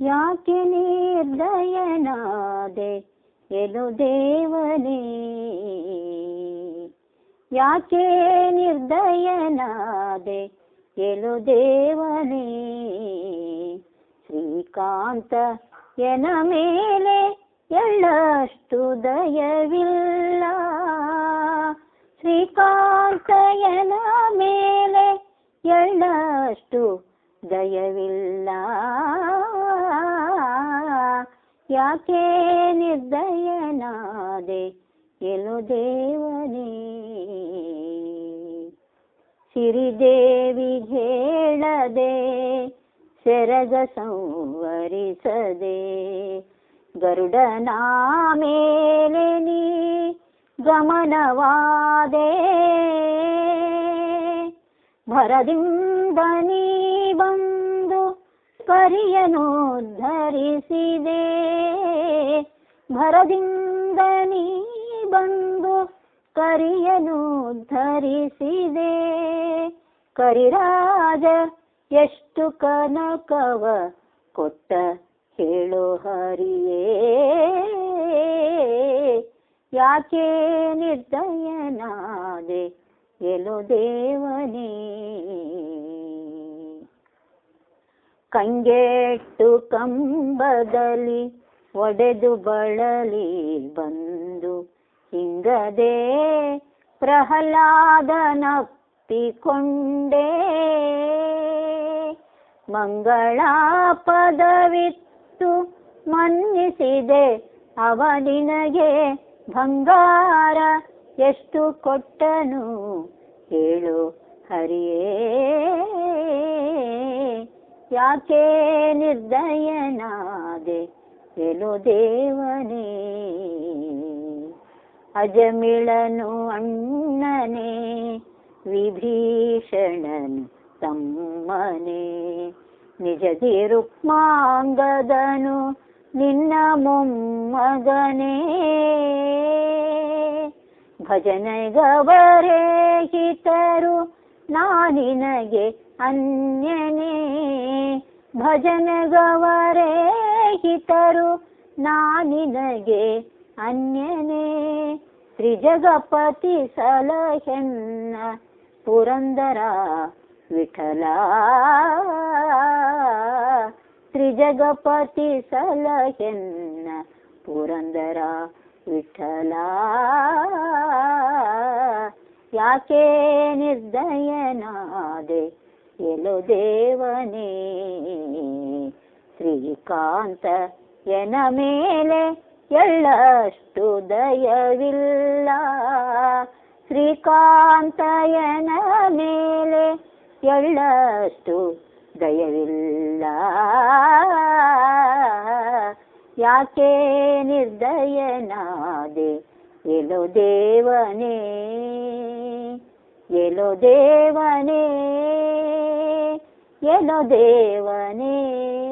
ಯಾಕೆ ನಿರ್ದಯನಾದೆ? ಎಲು ದೇವನೇ? ಯಾಕೆ ನಿರ್ದಯನಾದೆ? ಎಲು ದೇವನೇ? ಶ್ರೀಕಾಂತ ಎನ ಮೇಲೆ ಎಳ್ಳಷ್ಟು ದಯವಿಲ್ಲ. ಶ್ರೀಕಾಂತಯನ ಮೇಲೆ ಎಳ್ಳಷ್ಟು ದಯವಿಲ್ಲ. ಯಾಕೆ ನಿರ್ದಯನಾದೆ? ಎಲು ದೇವನೇ? ಸಿರಿದೇವಿ ಹೇಳದೆ, ಸೆರಗ ಸಂವರಿಸದೆ, ಗರುಡನ ಮೇಲೆ ನೀ ಗಮನವಾದೆ. ಭರದಿಂದ ನೀ ಬಂದು ಕರಿಯನು ಭರದಿಂದ ನೀ ಬಂದು ಕರಿಯನು ಧರಿಸಿದೆ. ಕರಿರಾಜ, ಎಷ್ಟು ಕನಕವ ಕೊಟ್ಟ ಹೇಳು ಹರಿಯೇ. ಯಾಕೆ ನಿರ್ದಯನಾದೆ ಎಲು ದೇವನೇ. ಕಂಗೆಟ್ಟು ಕಂಬದಲ್ಲಿ ಒಡೆದು ಬಳಲಿ ಬಂದು ಹಿಂಗದೆ ಪ್ರಹ್ಲಾದನಪ್ಪಿಕೊಂಡೆ ಮಂಗಳ ಪದವಿತ್ತು ಮನ್ನಿಸಿದೆ ಅವನಿನಗೆ ಬಂಗಾರ ಎಷ್ಟು ಕೊಟ್ಟನು ಹೇಳು ಹರಿಯೇ. ಯಾಕೆ ನಿರ್ದಯನಾದೆ ಎಲು ದೇವನೇ, ಅಜಮಿಳನು ಅಣ್ಣನೇ, ವಿಭೀಷಣನು ತಮ್ಮನೇ. ನಿಜದಿ ರುಕ್ಮಾಂಗದನು ನಿನ್ನ ಮೊಮ್ಮಗನೇ. ಭಜನೆಗವರೇ ಹಿತರು ನಾನಿನಗೆ ಅನ್ಯನೇ. ಭಜನೆಗವರೇ ಹಿತರು ನಾನಿನಗೆ ಅನ್ಯನೇ. ತ್ರಿಜಗಪತಿ ಸಲಹೆನ್ನ ಪುರಂದರ ವಿಠಲ. ತ್ರಿಜಗಪತಿ ಸಲಹೆನ್ನ ಪುರಂದರ ವಿಠಲ. ಯಾಕೆ ನಿರ್ದಯನಾದೆ? ಎಲೋ ದೇವನೇ. ಶ್ರೀಕಾಂತ ಎನ ಮೇಲೆ ಎಳ್ಳಷ್ಟು ದಯವಿಲ್ಲ. ಶ್ರೀಕಾಂತಯನ ಮೇಲೆ ಎಳ್ಳಷ್ಟು ದಯವಿಲ್ಲ. ಯಾಕೆ ನಿರ್ದಯನಾದೆ? ಎಲು ದೇವನೇ ಎಲು ದೇವನೇ ಎಲು ದೇವನೇ.